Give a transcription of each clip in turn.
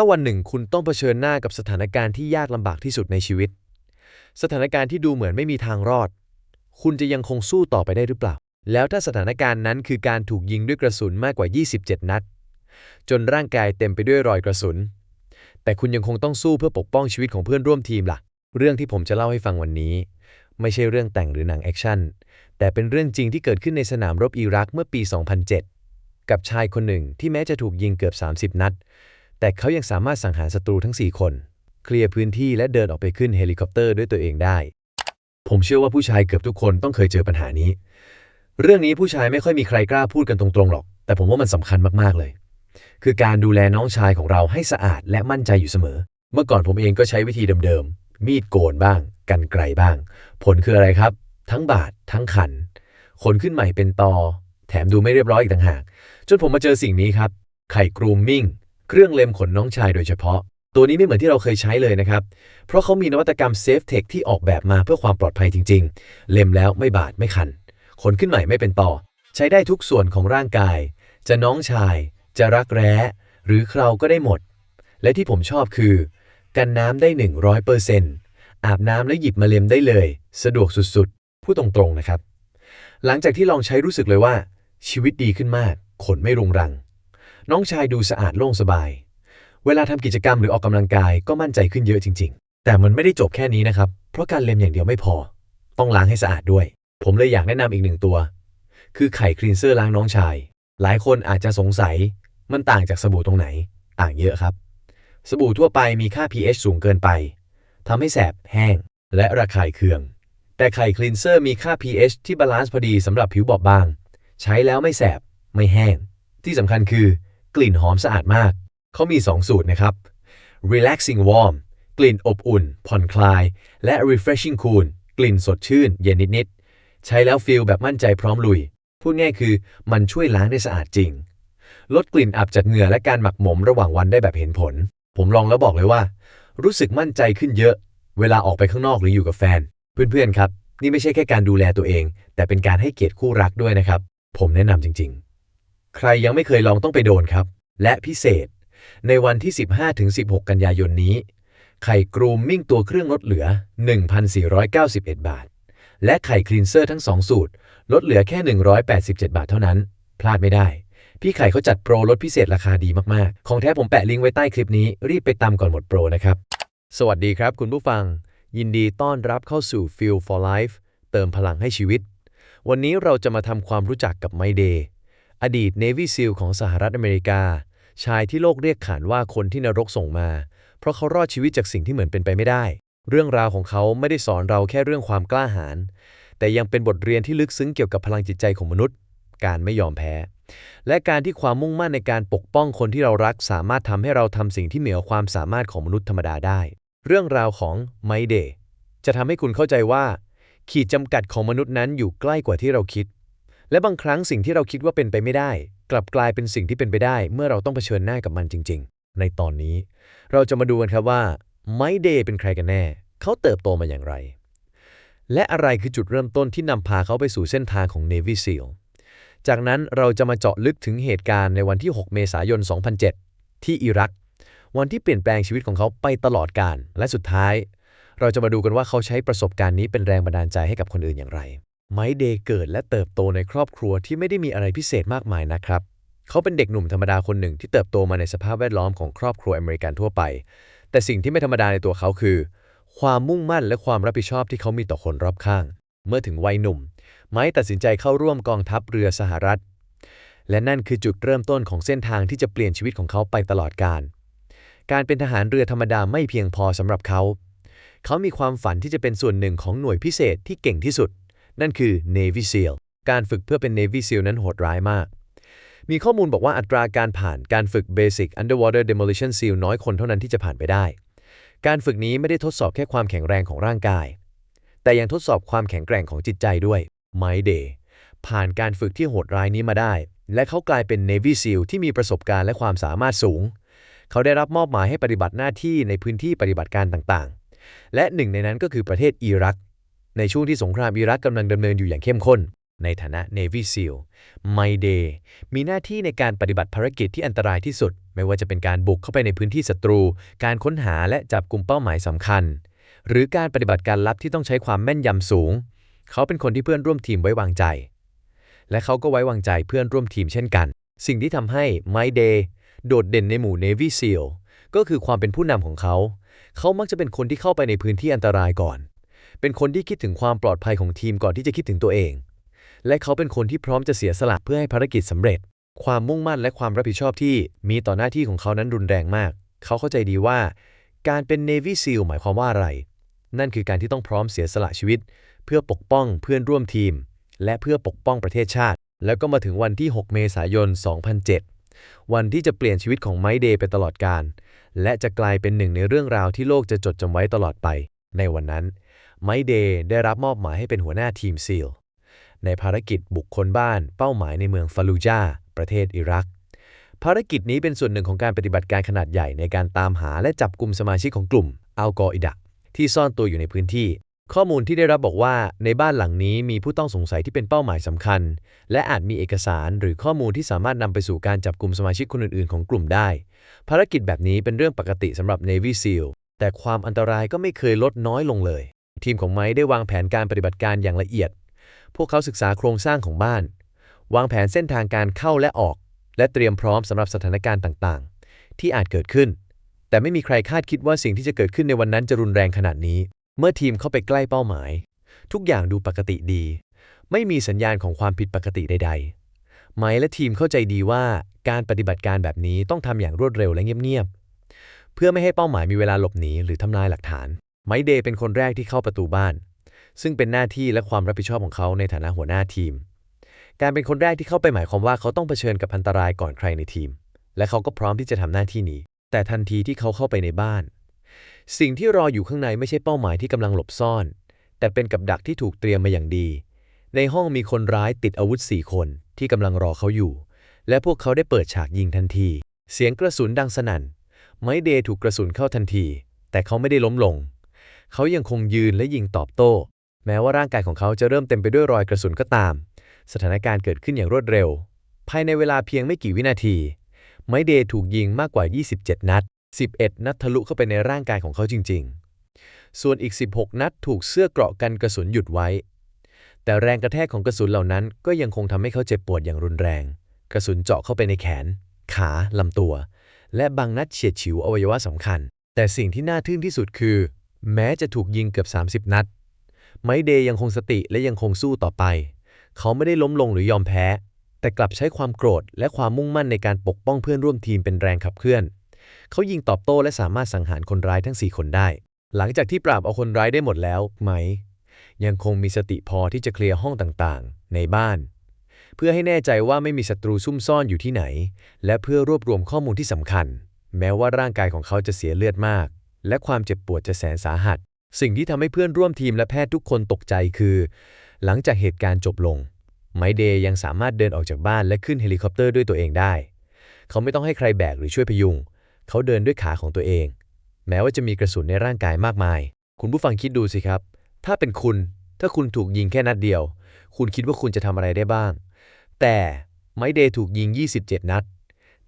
ถ้าวันหนึ่งคุณต้องเผชิญหน้ากับสถานการณ์ที่ยากลำบากที่สุดในชีวิต สถานการณ์ที่ดูเหมือนไม่มีทางรอด คุณจะยังคงสู้ต่อไปได้หรือเปล่า แล้วถ้าสถานการณ์นั้นคือการถูกยิงด้วยกระสุนมากกว่า 27 นัด จนร่างกายเต็มไปด้วยรอยกระสุน แต่คุณยังคงต้องสู้เพื่อปกป้องชีวิตของเพื่อนร่วมทีมล่ะ เรื่องที่ผมจะเล่าให้ฟังวันนี้ ไม่ใช่เรื่องแต่งหรือหนังแอคชั่น แต่เป็นเรื่องจริงที่เกิดขึ้นในสนามรบอิรักเมื่อปี 2007 กับชายคนหนึ่งที่แม้จะถูกยิงเกือบ 30 นัด แต่เขายังสามารถสังหารศัตรูทั้ง 4 คน เคลียร์พื้นที่และเดินออกไปขึ้นเฮลิคอปเตอร์ด้วยตัวเองได้ ผมเชื่อว่าผู้ชายเกือบทุกคนต้องเคยเจอปัญหานี้ เรื่องนี้ผู้ชายไม่ค่อยมีใครกล้าพูดกันตรงๆหรอก แต่ผมว่ามันสำคัญมากๆเลย คือการดูแลน้องชายของเราให้สะอาดและมั่นใจอยู่เสมอ เมื่อก่อนผมเองก็ใช้วิธีเดิมๆ มีดโกนบ้าง กันไกลบ้าง ผลคืออะไรครับ ทั้งบาดทั้งขันขนขึ้นใหม่เป็นตอ แถมดูไม่เรียบร้อยอีกต่างหาก จนผมมาเจอสิ่งนี้ครับ ไข่กรูมมิ่ง เครื่องเล็มขนน้องชายโดยเฉพาะ ตัวนี้ไม่เหมือนที่เราเคยใช้เลยนะครับ เพราะเขามีนวัตกรรมเซฟเทคที่ออกแบบมาเพื่อความปลอดภัยจริง ๆ เล็มแล้วไม่บาดไม่คัน ขนขึ้นใหม่ไม่เป็นต่อ ใช้ได้ทุกส่วนของร่างกาย จะน้องชาย จะรักแร้ หรือเคราก็ได้หมด และที่ผมชอบคือ กันน้ำได้ 100%อาบน้ำแล้วหยิบมาเล็มได้เลย สะดวกสุดๆ พูดตรงๆนะครับ หลังจากที่ลองใช้รู้สึกเลยว่า ชีวิตดีขึ้นมาก ขนไม่รุงรัง น้องชายดูสะอาดโล่งสบาย เวลาทำกิจกรรมหรือออกกำลังกายก็มั่นใจขึ้นเยอะจริง ๆ แต่มันไม่ได้จบแค่นี้นะครับ เพราะการเล็มอย่างเดียวไม่พอ ต้องล้างให้สะอาดด้วย ผมเลยอยากแนะนำอีกหนึ่งตัว คือไข่คลีนเซอร์ล้างน้องชาย หลายคนอาจจะสงสัย มันต่างจากสบู่ตรงไหน ต่างเยอะครับ สบู่ทั่วไปมีค่า pH สูงเกินไปทำให้แสบแห้ง และระคายเคือง แต่ไข่คลีนเซอร์มีค่า pH ที่บาลานซ์พอดีสำหรับผิวบอบบาง ใช้แล้วไม่แสบไม่แห้ง ที่สำคัญคือ กลิ่นหอมสะอาดมาก เขามี 2 สูตรนะครับ relaxing warm กลิ่นอบอุ่น ผ่อนคลาย และ refreshing cool กลิ่นสดชื่น เย็นนิดๆ ใช้แล้วฟีลแบบมั่นใจพร้อมลุย พูดง่ายคือมันช่วยล้างได้สะอาดจริง ลดกลิ่นอับจากเหงื่อและการหมักหมมระหว่างวันได้แบบเห็นผล ผมลองแล้วบอกเลยว่า รู้สึกมั่นใจขึ้นเยอะ เวลาออกไปข้างนอกหรืออยู่กับแฟน เพื่อนๆครับ นี่ไม่ใช่แค่การดูแลตัวเอง แต่เป็นการให้เกียรติคู่รักด้วยนะครับ ผมแนะนำจริง ๆ ใครยังไม่เคยลองต้องไปโดนครับ และพิเศษ ในวันที่ 15-16 กันยายนนี้ ไข่กรูมมิ่งตัวเครื่องลดเหลือ 1,491 บาท และไข่คลีนเซอร์ทั้ง 2 สูตร ลดเหลือแค่ 187 บาทเท่านั้น พลาดไม่ได้ พี่ไข่เขาจัดโปรลดพิเศษราคาดีมากๆ ของแท้ผมแปะลิงก์ไว้ใต้คลิปนี้ รีบไปตามก่อนหมดโปรนะครับ สวัสดีครับ คุณผู้ฟัง ยินดีต้อนรับเข้าสู่ Feel for Life เติมพลังให้ชีวิต วันนี้เราจะมาทำความรู้จักกับไมเดย์ อดีต Navy SEAL ของสหรัฐอเมริกา ชายที่โลกเรียกขานว่าคนที่นรกส่งมา เพราะเขารอดชีวิตจากสิ่งที่เหมือนเป็นไปไม่ได้ เรื่องราวของเขาไม่ได้สอนเราแค่เรื่องความกล้าหาญแต่ยังเป็นบทเรียนที่ลึกซึ้งเกี่ยวกับพลังจิตใจของมนุษย์ การไม่ยอมแพ้ และการที่ความมุ่งมั่นในการปกป้องคนที่เรารักสามารถทำให้เราทำสิ่งที่เหนือความสามารถของมนุษย์ธรรมดาได้ เรื่องราวของไมเดย์จะทำให้คุณเข้าใจว่า ขีดจำกัดของมนุษย์นั้นอยู่ใกล้กว่าที่เราคิด และบางครั้งสิ่งที่เราคิดว่าเป็นไปไม่ได้ กลับกลายเป็นสิ่งที่เป็นไปได้ เมื่อเราต้องเผชิญหน้ากับมันจริง ๆ ในตอนนี้ เราจะมาดูกันครับว่าไมเดย์เป็นใครกันแน่ เขาเติบโตมาอย่างไร และอะไรคือจุดเริ่มต้นที่นำพาเขาไปสู่เส้นทางของ Navy SEAL จากนั้นเราจะมาเจาะลึกถึงเหตุการณ์ในวันที่ 6 เมษายน 2007 ที่อิรัก วันที่เปลี่ยนแปลงชีวิตของเขาไปตลอดกาลและสุดท้าย เราจะมาดูกันว่าเขาใช้ประสบการณ์นี้เป็นแรงบันดาลใจให้กับคนอื่นอย่างไร ไมเดย์เกิดและเติบโตในครอบครัวที่ไม่ได้มีอะไรพิเศษมากมายนะครับ เขาเป็นเด็กหนุ่มธรรมดาคนหนึ่งที่เติบโตมาในสภาพแวดล้อมของครอบครัวอเมริกันทั่วไป แต่สิ่งที่ไม่ธรรมดาในตัวเขาคือ ความมุ่งมั่นและความรับผิดชอบที่เขามีต่อคนรอบข้าง เมื่อถึงวัยหนุ่ม ไม้ตัดสินใจเข้าร่วมกองทัพเรือสหรัฐ และนั่นคือจุดเริ่มต้นของเส้นทางที่จะเปลี่ยนชีวิตของเขาไปตลอดกาลการเป็นทหารเรือธรรมดาไม่เพียงพอสำหรับเขา เขามีความฝันที่จะเป็นส่วนหนึ่งของหน่วยพิเศษที่เก่งที่สุด นั่นคือ Navy SEAL การฝึกเพื่อเป็น Navy SEAL นั้นโหดร้ายมาก มีข้อมูลบอกว่าอัตราการผ่านการฝึก Basic Underwater Demolition SEAL น้อยคนเท่านั้นที่จะผ่านไปได้ การฝึกนี้ไม่ได้ทดสอบแค่ความแข็งแรงของร่างกาย แต่ยังทดสอบความแข็งแกร่งของจิตใจด้วยไมเดย์ผ่านการฝึกที่โหดร้ายนี้มาได้ และเขากลายเป็น Navy SEAL ที่มีประสบการณ์และความสามารถสูง เขาได้รับมอบหมายให้ปฏิบัติหน้าที่ในพื้นที่ปฏิบัติการต่างๆ และหนึ่งในนั้นก็คือประเทศอิรัก ในช่วงที่สงครามอิรักกำลังดำเนินอยู่อย่างเข้มข้น ในฐานะ Navy SEAL My Day มีหน้าที่ในการปฏิบัติภารกิจที่อันตรายที่สุด ไม่ว่าจะเป็นการบุกเข้าไปในพื้นที่ศัตรู การค้นหาและจับกลุ่มเป้าหมายสำคัญ หรือการปฏิบัติการลับที่ต้องใช้ความแม่นยำสูง เขาเป็นคนที่เพื่อนร่วมทีมไว้วางใจ และเขาก็ไว้วางใจเพื่อนร่วมทีมเช่นกัน สิ่งที่ทำให้ My Day โดดเด่นในหมู่ Navy SEAL ก็คือความเป็นผู้นำของเขา เขามักจะเป็นคนที่เข้าไปในพื้นที่อันตรายก่อน เป็นคนที่คิดถึงความปลอดภัยของทีมก่อนที่จะคิดถึงตัวเอง และเขาเป็นคนที่พร้อมจะเสียสละเพื่อให้ภารกิจสำเร็จ ความมุ่งมั่นและความรับผิดชอบที่มีต่อหน้าที่ของเขานั้นรุนแรงมาก เขาเข้าใจดีว่า การเป็น Navy SEAL หมายความว่าอะไร นั่นคือการที่ต้องพร้อมเสียสละชีวิต เพื่อปกป้องเพื่อนร่วมทีม และเพื่อปกป้องประเทศชาติ แล้วก็มาถึงวันที่ 6 เมษายน 2007 วันที่จะเปลี่ยนชีวิตของไมเดย์ไปตลอดกาลและจะกลายเป็นหนึ่งในเรื่องราวที่โลกจะจดจำไว้ตลอดไป ในวันนั้น ไมเดย์ได้รับมอบหมายให้เป็นหัวหน้าทีมซีลในภารกิจบุกคนบ้านเป้าหมายในเมืองฟาลูจาประเทศอิรัก ภารกิจนี้เป็นส่วนหนึ่งของการปฏิบัติการขนาดใหญ่ในการตามหาและจับกลุ่มสมาชิกของกลุ่มอัลกออิดะที่ซ่อนตัวอยู่ในพื้นที่ ข้อมูลที่ได้รับบอกว่าในบ้านหลังนี้มีผู้ต้องสงสัยที่เป็นเป้าหมายสำคัญ และอาจมีเอกสารหรือข้อมูลที่สามารถนำไปสู่การจับกลุ่มสมาชิกคนอื่นๆ ของกลุ่มได้ ภารกิจแบบนี้เป็นเรื่องปกติสำหรับ Navy SEAL แต่ความอันตรายก็ไม่เคยลดน้อยลงเลย ทีมของไม้ได้วางแผนการปฏิบัติการอย่างละเอียด พวกเขาศึกษาโครงสร้างของบ้าน วางแผนเส้นทางการเข้าและออก และเตรียมพร้อมสำหรับสถานการณ์ต่างๆ ที่อาจเกิดขึ้น แต่ไม่มีใครคาดคิดว่าสิ่งที่จะเกิดขึ้นในวันนั้นจะรุนแรงขนาดนี้ เมื่อทีมเข้าไปใกล้เป้าหมาย ทุกอย่างดูปกติดี ไม่มีสัญญาณของความผิดปกติใด ๆ ไมค์และทีมเข้าใจดีว่าการปฏิบัติการแบบนี้ต้องทำอย่างรวดเร็วและเงียบๆเพื่อไม่ให้เป้าหมายมีเวลาหลบหนีหรือทำลายหลักฐาน ไมเดย์เป็นคนแรกที่เข้าประตูบ้าน ซึ่งเป็นหน้าที่และความรับผิดชอบของเขาในฐานะหัวหน้าทีม การเป็นคนแรกที่เข้าไปหมายความว่าเขาต้องเผชิญกับอันตรายก่อนใครในทีม และเขาก็พร้อมที่จะทำหน้าที่นี้ แต่ทันทีที่เขาเข้าไปในบ้าน สิ่งที่รออยู่ข้างในไม่ใช่เป้าหมายที่กำลังหลบซ่อน แต่เป็นกับดักที่ถูกเตรียมมาอย่างดี ในห้องมีคนร้ายติดอาวุธสี่คนที่กำลังรอเขาอยู่ และพวกเขาได้เปิดฉากยิงทันที เสียงกระสุนดังสนั่นไมเดย์ถูกกระสุนเข้าทันที แต่เขาไม่ได้ล้มลง เขายังคงยืนและยิงตอบโต้ แม้ว่าร่างกายของเขาจะเริ่มเต็มไปด้วยรอยกระสุนก็ตาม สถานการณ์เกิดขึ้นอย่างรวดเร็ว ภายในเวลาเพียงไม่กี่วินาที ไมเดย์ถูกยิงมากกว่า 27 นัด 11 นัดทะลุเข้าไปในร่างกายของเขาจริง ๆ ส่วนอีก 16 นัดถูกเสื้อเกราะกันกระสุนหยุดไว้ แต่แรงกระแทกของกระสุนเหล่านั้น ก็ยังคงทำให้เขาเจ็บปวดอย่างรุนแรง กระสุนเจาะเข้าไปในแขน ขาลำตัว และบางนัดเฉียดฉิวอวัยวะสำคัญ แต่สิ่งที่น่าทึ่งที่สุดคือ แม้จะถูกยิงเกือบ 30 นัด ไมเดย์ยังคงสติและยังคงสู้ต่อไป เขาไม่ได้ล้มลงหรือยอมแพ้ แต่กลับใช้ความโกรธและความมุ่งมั่นในการปกป้องเพื่อนร่วมทีมเป็นแรงขับเคลื่อน เขายิงตอบโต้และสามารถสังหารคนร้ายทั้ง 4 คนได้ หลังจากที่ปราบเอาคนร้ายได้หมดแล้ว ไหม ยังคงมีสติพอที่จะเคลียร์ห้องต่างๆ ในบ้าน เพื่อให้แน่ใจว่าไม่มีศัตรูซุ่มซ่อนอยู่ที่ไหน และเพื่อรวบรวมข้อมูลที่สำคัญ แม้ว่าร่างกายของเขาจะเสียเลือดมาก และความเจ็บปวดจะแสนสาหัส สิ่งที่ทำให้เพื่อนร่วมทีมและแพทย์ทุกคนตกใจคือ หลังจากเหตุการณ์จบลง ไมเดย์ยังสามารถเดินออกจากบ้านและขึ้นเฮลิคอปเตอร์ด้วยตัวเองได้ เขาไม่ต้องให้ใครแบกหรือช่วยพยุง เขาเดินด้วยขาของตัวเอง แม้ว่าจะมีกระสุนในร่างกายมากมาย คุณผู้ฟังคิดดูสิครับ ถ้าเป็นคุณ ถ้าคุณถูกยิงแค่นัดเดียว คุณคิดว่าคุณจะทำอะไรได้บ้าง แต่ไมเดย์ถูกยิง 27 นัด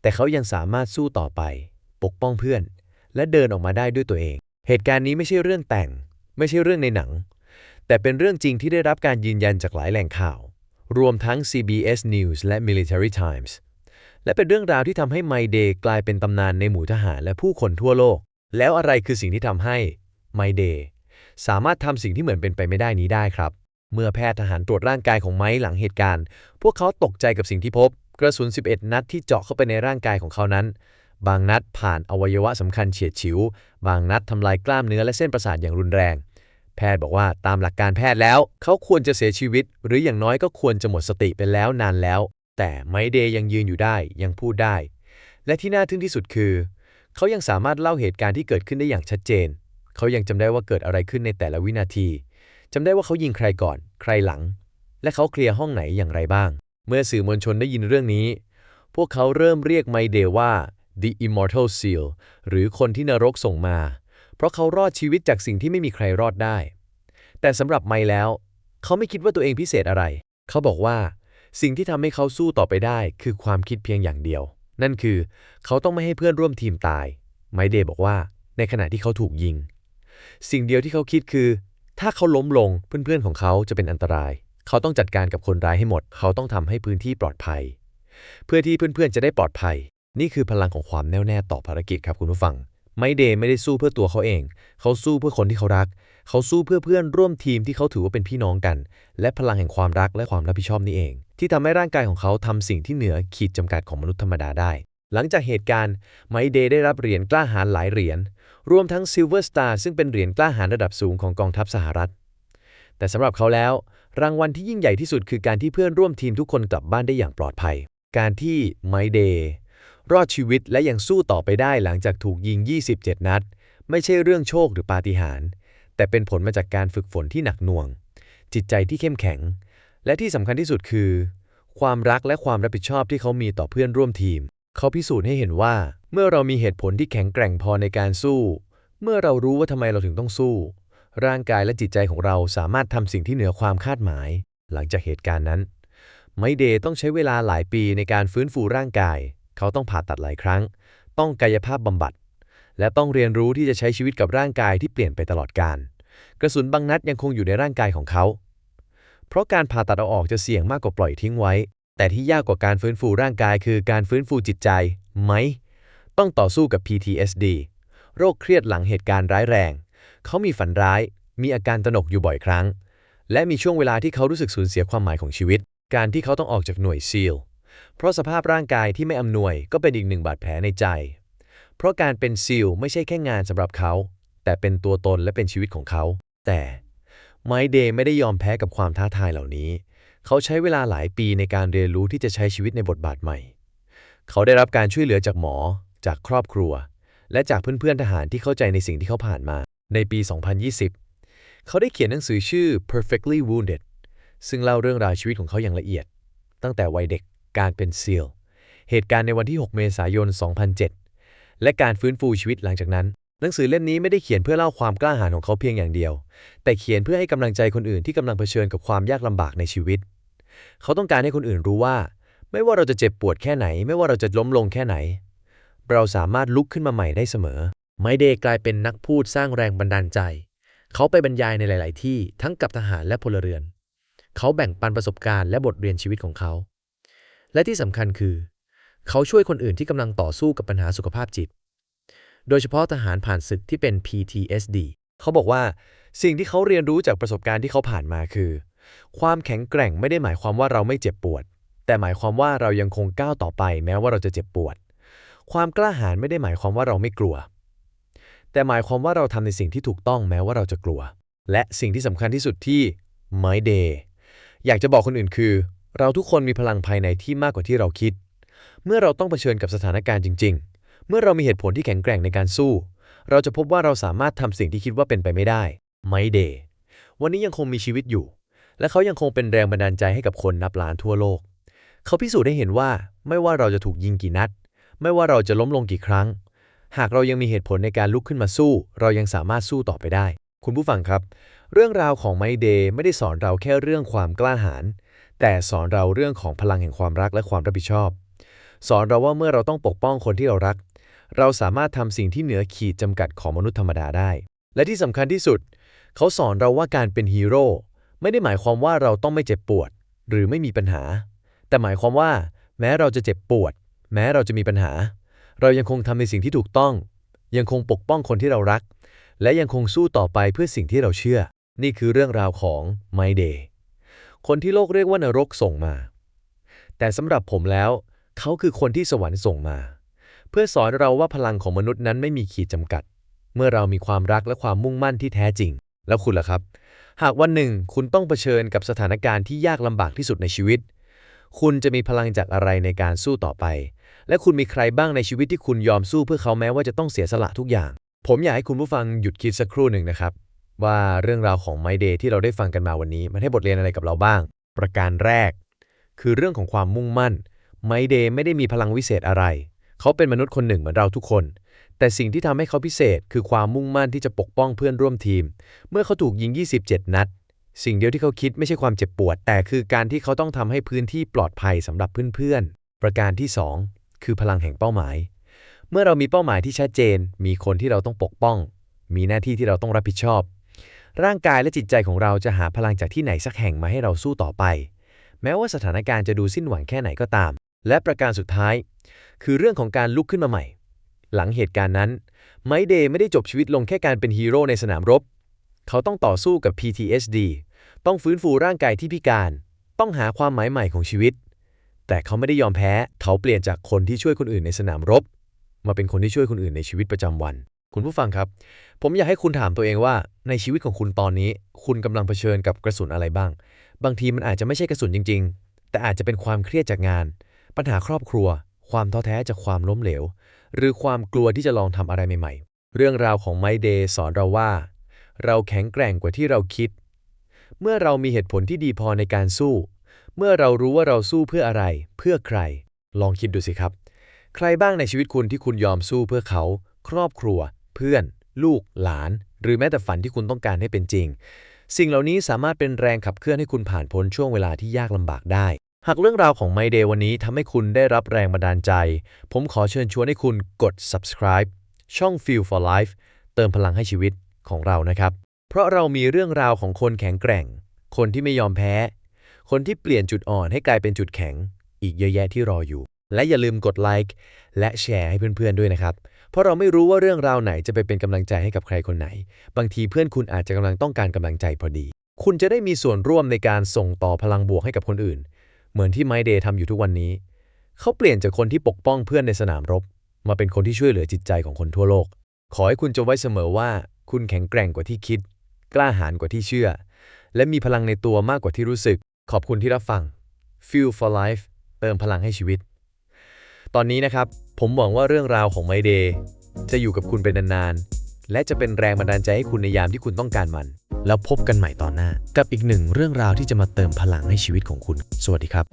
แต่เขายังสามารถสู้ต่อไป ปกป้องเพื่อน และเดินออกมาได้ด้วยตัวเอง เหตุการณ์นี้ไม่ใช่เรื่องแต่ง ไม่ใช่เรื่องในหนัง แต่เป็นเรื่องจริงที่ได้รับการยืนยันจากหลายแหล่งข่าว รวมทั้ง CBS News และ Military Times และเป็นเรื่องราวที่ทำให้ไมเดย์กลายเป็นตำนานในหมู่ทหารและผู้คนทั่วโลก แล้วอะไรคือสิ่งที่ทำให้ไมเดย์สามารถทำสิ่งที่เหมือนเป็นไปไม่ได้นี้ได้ครับ เมื่อแพทย์ทหารตรวจร่างกายของไม้หลังเหตุการณ์ พวกเขาตกใจกับสิ่งที่พบ กระสุน 11 นัดที่เจาะเข้าไปในร่างกายของเขานั้น บางนัดผ่านอวัยวะสำคัญเฉียดฉิว บางนัดทำลายกล้ามเนื้อและเส้นประสาทอย่างรุนแรง แพทย์บอกว่าตามหลักการแพทย์แล้ว เขาควรจะเสียชีวิต หรืออย่างน้อยก็ควรจะหมดสติไปแล้วนานแล้ว แต่ไมเดย์ยังยืนอยู่ได้ยังพูดได้ และที่น่าทึ่งที่สุดคือ เขายังสามารถเล่าเหตุการณ์ที่เกิดขึ้นได้อย่างชัดเจน เขายังจำได้ว่าเกิดอะไรขึ้นในแต่ละวินาทีจำได้ว่าเขายิงใครก่อน ใครหลัง และเขาเคลียร์ห้องไหนอย่างไรบ้าง เมื่อสื่อมวลชนได้ยินเรื่องนี้ พวกเขาเริ่มเรียกไมเดย์ว่า the immortal seal หรือคนที่นรกส่งมา เพราะเขารอดชีวิตจากสิ่งที่ไม่มีใครรอดได้ แต่สำหรับไมแล้ว เขาไม่คิดว่าตัวเองพิเศษอะไร เขาบอกว่า สิ่งที่ทำให้เขาสู้ต่อไปได้ คือความคิดเพียงอย่างเดียว นั่นคือ เขาต้องไม่ให้เพื่อนร่วมทีมตาย ไมเดย์บอกว่า ในขณะที่เขาถูกยิง สิ่งเดียวที่เขาคิดคือ ถ้าเขาล้มลงเพื่อนๆของเขาจะเป็นอันตราย เขาต้องจัดการกับคนร้ายให้หมด เขาต้องทำให้พื้นที่ปลอดภัย เพื่อที่เพื่อนๆจะได้ปลอดภัย นี่คือพลังของความแน่วแน่ต่อภารกิจครับคุณผู้ฟัง ไมเดย์ไม่ได้สู้เพื่อตัวเขาเอง เขาสู้เพื่อคนที่เขารัก เขาสู้เพื่อเพื่อนร่วมทีมที่เขาถือว่าเป็นพี่น้องกัน และพลังแห่งความรักและความรับผิดชอบนี่เอง ที่ทำให้ร่างกายของเขาทำสิ่งที่เหนือขีดจำกัดของมนุษย์ธรรมดาได้ หลังจากเหตุการณ์ไมเดย์ได้รับเหรียญกล้าหาญหลายเหรียญรวมทั้งซิลเวอร์สตาร์ซึ่งเป็นเหรียญกล้าหาญระดับสูงของกองทัพสหรัฐ แต่สำหรับเขาแล้ว รางวัลที่ยิ่งใหญ่ที่สุดคือการที่เพื่อนร่วมทีมทุกคนกลับบ้านได้อย่างปลอดภัย การที่ไมเดย์ รอดชีวิตและยังสู้ต่อไปได้หลังจากถูกยิง 27 นัด ไม่ใช่เรื่องโชคหรือปาฏิหาริย์แต่เป็นผลมาจากการฝึกฝนที่หนักหน่วง จิตใจที่เข้มแข็ง และที่สำคัญที่สุดคือ ความรักและความรับผิดชอบที่เขามีต่อเพื่อนร่วมทีม เขาพิสูจน์ให้เห็นว่า เมื่อเรามีเหตุผลที่แข็งแกร่งพอในการสู้ เมื่อเรารู้ว่าทำไมเราถึงต้องสู้ ร่างกายและจิตใจของเราสามารถทำสิ่งที่เหนือความคาดหมาย หลังจากเหตุการณ์นั้น ไมเดย์ต้องใช้เวลาหลายปีในการฟื้นฟูร่างกาย เขาต้องผ่าตัดหลายครั้ง ต้องกายภาพบำบัด และต้องเรียนรู้ที่จะใช้ชีวิตกับร่างกายที่เปลี่ยนไปตลอดกาลกระสุนบางนัดยังคงอยู่ในร่างกายของเขา เพราะการผ่าตัดเอาออกจะเสี่ยงมากกว่าปล่อยทิ้งไว้ แต่ที่ยากกว่าการฟื้นฟูร่างกายคือการฟื้นฟูจิตใจไหม ต้องต่อสู้กับ PTSD โรคเครียดหลังเหตุการณ์ร้ายแรง เขามีฝันร้าย มีอาการตระหนกอยู่บ่อยครั้ง และมีช่วงเวลาที่เขารู้สึกสูญเสียความหมายของชีวิต การที่เขาต้องออกจากหน่วยซีล เพราะสภาพร่างกายที่ไม่อำนวยก็เป็นอีกหนึ่งบาดแผลในใจ เพราะการเป็นซีลไม่ใช่แค่งานสำหรับเขา แต่เป็นตัวตนและเป็นชีวิตของเขา แต่ไมเดย์ไม่ได้ยอมแพ้กับความท้าทายเหล่านี้ เขาใช้เวลาหลายปีในการเรียนรู้ที่จะใช้ชีวิตในบทบาทใหม่ เขาได้รับการช่วยเหลือจากหมอ จากครอบครัว และจากเพื่อนๆทหารที่เข้าใจในสิ่งที่เขาผ่านมา ในปี 2020 เขาได้เขียนหนังสือชื่อ Perfectly Wounded ซึ่งเล่าเรื่องราวชีวิตของเขาอย่างละเอียด ตั้งแต่วัยเด็ก การเป็นซีลเหตุการณ์ในวันที่ 6 เมษายน 2007 และการฟื้นฟูชีวิตหลังจากนั้น หนังสือเล่มนี้ไม่ได้เขียนเพื่อเล่าความกล้าหาญของเขาเพียงอย่างเดียว แต่เขียนเพื่อให้กำลังใจคนอื่นที่กำลังเผชิญกับความยากลำบากในชีวิต เขาต้องการให้คนอื่นรู้ว่า ไม่ว่าเราจะเจ็บปวดแค่ไหน ไม่ว่าเราจะล้มลงแค่ไหน เราสามารถลุกขึ้นมาใหม่ได้เสมอ ไมเดย์กลายเป็นนักพูดสร้างแรงบันดาลใจ เขาไปบรรยายในหลาย ๆ ที่ทั้งกับทหารและพลเรือน เขาแบ่งปันประสบการณ์และบทเรียนชีวิตของเขา และที่สำคัญคือ เขาช่วยคนอื่นที่กำลังต่อสู้กับปัญหาสุขภาพจิต โดยเฉพาะทหารผ่านศึกที่เป็น PTSD เขาบอกว่าสิ่งที่เขาเรียนรู้จากประสบการณ์ที่เขาผ่านมาคือ ความแข็งแกร่งไม่ได้หมายความว่าเราไม่เจ็บปวด แต่หมายความว่าเรายังคงก้าวต่อไป แม้ว่าเราจะเจ็บปวด ความกล้าหาญไม่ได้หมายความว่าเราไม่กลัว แต่หมายความว่าเราทำในสิ่งที่ถูกต้องแม้ว่าเราจะกลัว และสิ่งที่สำคัญที่สุดที่ My Day อยากจะบอกคนอื่นคือ เราทุกคนมีพลังภายในที่มากกว่าที่เราคิด เมื่อเราต้องเผชิญกับสถานการณ์จริง ๆ เมื่อเรามีเหตุผลที่แข็งแกร่งในการสู้ เราจะพบว่าเราสามารถทำสิ่งที่คิดว่าเป็นไปไม่ได้ My Day วันนี้ยังคงมีชีวิตอยู่ และเขายังคงเป็นแรงบันดาลใจให้กับคนนับล้านทั่วโลก เขาพิสูจน์ให้เห็นว่าไม่ว่าเราจะถูกยิงกี่นัด ไม่ว่าเราจะล้มลงกี่ครั้ง หากเรายังมีเหตุผลในการลุกขึ้นมาสู้ เรายังสามารถสู้ต่อไปได้ คุณผู้ฟังครับ เรื่องราวของไมเดย์ไม่ได้สอนเราแค่เรื่องความกล้าหาญ แต่สอนเราเรื่องของพลังแห่งความรักและความรับผิดชอบ สอนเราว่าเมื่อเราต้องปกป้องคนที่เรารัก เราสามารถทำสิ่งที่เหนือขีดจำกัดของมนุษย์ธรรมดาได้ และที่สำคัญที่สุด เขาสอนเราว่าการเป็นฮีโร่ไม่ได้หมายความว่าเราต้องไม่เจ็บปวด หรือไม่มีปัญหา แต่หมายความว่า แม้เราจะเจ็บปวด แม้เราจะมีปัญหา เรายังคงทำในสิ่งที่ถูกต้อง ยังคงปกป้องคนที่เรารัก และยังคงสู้ต่อไปเพื่อสิ่งที่เราเชื่อ นี่คือเรื่องราวของ My Day คนที่โลกเรียกว่านรกส่งมา แต่สำหรับผมแล้วเขาคือคนที่สวรรค์ส่งมา เพื่อสอนเราว่าพลังของมนุษย์นั้นไม่มีขีดจำกัด เมื่อเรามีความรักและความมุ่งมั่นที่แท้จริง แล้วคุณล่ะครับ หากวันหนึ่งคุณต้องเผชิญกับสถานการณ์ที่ยากลำบากที่สุดในชีวิต คุณจะมีพลังจากอะไรในการสู้ต่อไป และคุณมีใครบ้างในชีวิตที่คุณยอมสู้เพื่อเขาแม้ว่าจะต้องเสียสละทุกอย่าง ผมอยากให้คุณผู้ฟังหยุดคิดสักครู่หนึ่งนะครับ ว่าเรื่องราวของไมเดย์ที่เราได้ฟังกันมาวันนี้ มันให้บทเรียนอะไรกับเราบ้าง ประการแรก คือเรื่องของความมุ่งมั่นไมเดย์ไม่ได้มีพลังวิเศษอะไร เขาเป็นมนุษย์คนหนึ่งเหมือนเราทุกคน แต่สิ่งที่ทำให้เขาพิเศษ คือความมุ่งมั่นที่จะปกป้องเพื่อนร่วมทีม เมื่อเขาถูกยิง 27 นัด สิ่งเดียวที่เขาคิดไม่ใช่ความเจ็บปวด แต่คือการที่เขาต้องทำให้พื้นที่ปลอดภัยสำหรับเพื่อนๆ ประการที่ 2 คือพลังแห่งเป้าหมาย เมื่อเรามีเป้าหมายที่ชัดเจน มีคนที่เราต้องปกป้อง มีหน้าที่ที่เราต้องรับผิดชอบ ร่างกายและจิตใจของเราจะหาพลังจากที่ไหนสักแห่งมาให้เราสู้ต่อไป แม้ว่าสถานการณ์จะดูสิ้นหวังแค่ไหนก็ตาม และประการสุดท้าย คือเรื่องของการลุกขึ้นมาใหม่ หลังเหตุการณ์นั้น ไมเดย์ไม่ได้จบชีวิตลงแค่การเป็นฮีโร่ในสนามรบ เขาต้องต่อสู้กับ PTSD ต้องฟื้นฟูร่างกายที่พิการ ต้องหาความหมายใหม่ของชีวิต แต่เขาไม่ได้ยอมแพ้ เขาเปลี่ยนจากคนที่ช่วยคนอื่นในสนามรบ มาเป็นคนที่ช่วยคนอื่นในชีวิตประจำวัน คุณผู้ฟังครับ ผมอยากให้คุณถามตัวเองว่า ในชีวิตของคุณตอนนี้ คุณกำลังเผชิญกับกระสุนอะไรบ้าง บางทีมันอาจจะไม่ใช่กระสุนจริง ๆ แต่อาจจะเป็นความเครียดจากงาน ปัญหาครอบครัว ความท้อแท้จากความล้มเหลว หรือความกลัวที่จะลองทำอะไรใหม่ๆ เรื่องราวของไมเดย์สอนเราว่า เราแข็งแกร่งกว่าที่เราคิด เมื่อเรามีเหตุผลที่ดีพอในการสู้ เมื่อเรารู้ว่าเราสู้เพื่ออะไร เพื่อใคร ลองคิดดูสิครับ ใครบ้างในชีวิตคุณที่คุณยอมสู้เพื่อเขา ครอบครัว เพื่อน ลูก หลาน หรือแม้แต่ฝันที่คุณต้องการให้เป็นจริง สิ่งเหล่านี้สามารถเป็นแรงขับเคลื่อนให้คุณผ่านพ้นช่วงเวลาที่ยากลำบากได้ หากเรื่องราวของ My Day วันนี้ทำให้คุณได้รับแรงบันดาลใจ ผมขอเชิญชวนให้คุณกด subscribe ช่อง Feel for Life เติมพลังให้ชีวิตของเรานะครับ เพราะเรามีเรื่องราวของคนแข็งแกร่ง คนที่ไม่ยอมแพ้ คนที่เปลี่ยนจุดอ่อนให้กลายเป็นจุดแข็ง อีกเยอะแยะที่รออยู่ และอย่าลืมกดไลค์และแชร์ให้เพื่อนๆด้วยนะครับ เพราะเราไม่รู้ว่าเรื่องราวไหนจะไปเป็นกำลังใจให้กับใครคนไหน บางทีเพื่อนคุณอาจจะกำลังต้องการกำลังใจพอดี คุณจะได้มีส่วนร่วมในการส่งต่อพลังบวกให้กับคนอื่น เหมือนที่ไมเดย์ทำอยู่ทุกวันนี้ เขาเปลี่ยนจากคนที่ปกป้องเพื่อนในสนามรบ มาเป็นคนที่ช่วยเหลือจิตใจของคนทั่วโลก ขอให้คุณจำไว้เสมอว่า คุณแข็งแกร่งกว่าที่คิด กล้าหาญกว่าที่เชื่อ และมีพลังในตัวมากกว่าที่รู้สึก ขอบคุณที่รับฟัง Feel for Life เติมพลังให้ชีวิต ตอนนี้นะครับ ผมหวังว่าเรื่องราวของไมเดย์จะอยู่กับคุณไปนานๆ และจะเป็นแรงบันดาลใจให้คุณในยามที่คุณต้องการมัน แล้วพบกันใหม่ตอนหน้า กับอีกหนึ่งเรื่องราวที่จะมาเติมพลังให้ชีวิตของคุณ สวัสดีครับ